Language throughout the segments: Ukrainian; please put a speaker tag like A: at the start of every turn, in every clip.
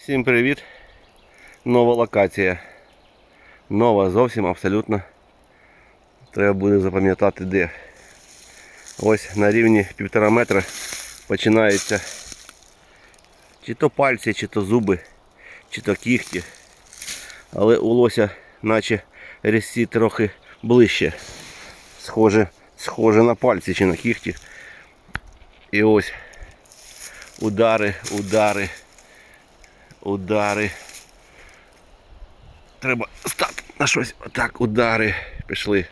A: Всім привіт! Нова локація. Нова зовсім абсолютно. Треба буде запам'ятати де. Ось на рівні півтора метра починається чи то пальці, чи то зуби, чи то кігті. Але у лося наче різці трохи ближче. Схоже, схоже на пальці чи на кігті. І ось удари, удари, удари. Треба стати на щось. Отак, удари пішли.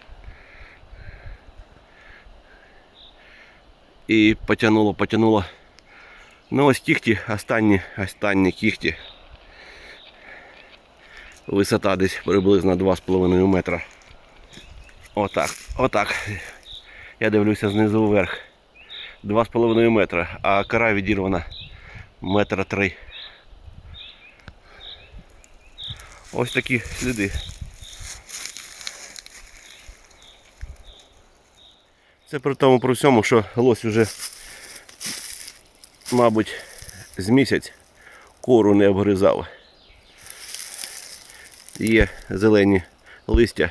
A: І потягнуло, потягнуло. Ну ось кіхті, останні, останні кіхті. Висота десь приблизно 2,5 метра. Отак, отак. Я дивлюся знизу вверх. 2,5 метра, а кора відірвана метра три. Ось такі сліди. Це при тому при всьому, що лось уже, мабуть, з місяць кору не обгризав. Є зелені листя.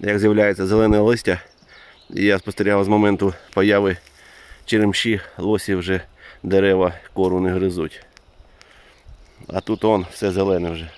A: Як з'являється зелене листя, я спостерігав з моменту появи черемші, лосі вже дерева кору не гризуть. А тут он все зелене вже.